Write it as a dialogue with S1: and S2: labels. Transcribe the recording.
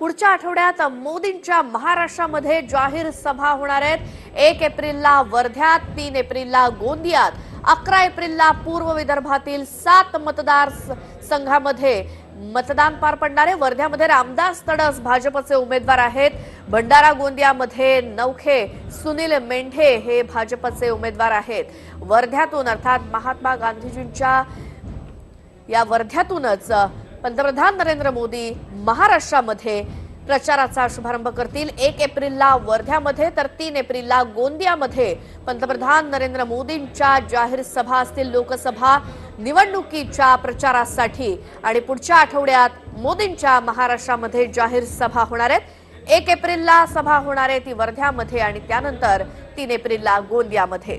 S1: पुढच्या आठवड्यात मोदींच्या महाराष्ट्रामध्ये जाहीर सभा होणार आहेत. एक एप्रिलला वर्ध्यात तीन एप्रिलला गोंदियात अकरा एप्रिलला पूर्व विदर्भातील सात मतदार स- संघामध्ये मतदान पार पडणारे वर्ध्यामध्ये रामदास तडस भाजपचे उमेदवार आहेत. भंडारा गोंदियामध्ये नौखे सुनील मेंढे हे भाजपचे उमेदवार आहेत. वर्ध्यातून अर्थात महात्मा गांधीजींच्या या वर्ध्यातूनच पंतप्रधान नरेंद्र मोदी महाराष्ट्रामध्ये प्रचाराचा शुभारंभ करतील. एक एप्रिलला वर्ध्यामध्ये तर तीन एप्रिलला गोंदियामध्ये पंतप्रधान नरेंद्र मोदींच्या जाहीर सभा असतील. लोकसभा निवडणुकीच्या प्रचारासाठी आणि पुढच्या आठवड्यात मोदींच्या महाराष्ट्रामध्ये जाहीर सभा होणार आहेत. एक एप्रिलला सभा होणार आहे ती वर्ध्यामध्ये आणि त्यानंतर तीन एप्रिलला गोंदियामध्ये.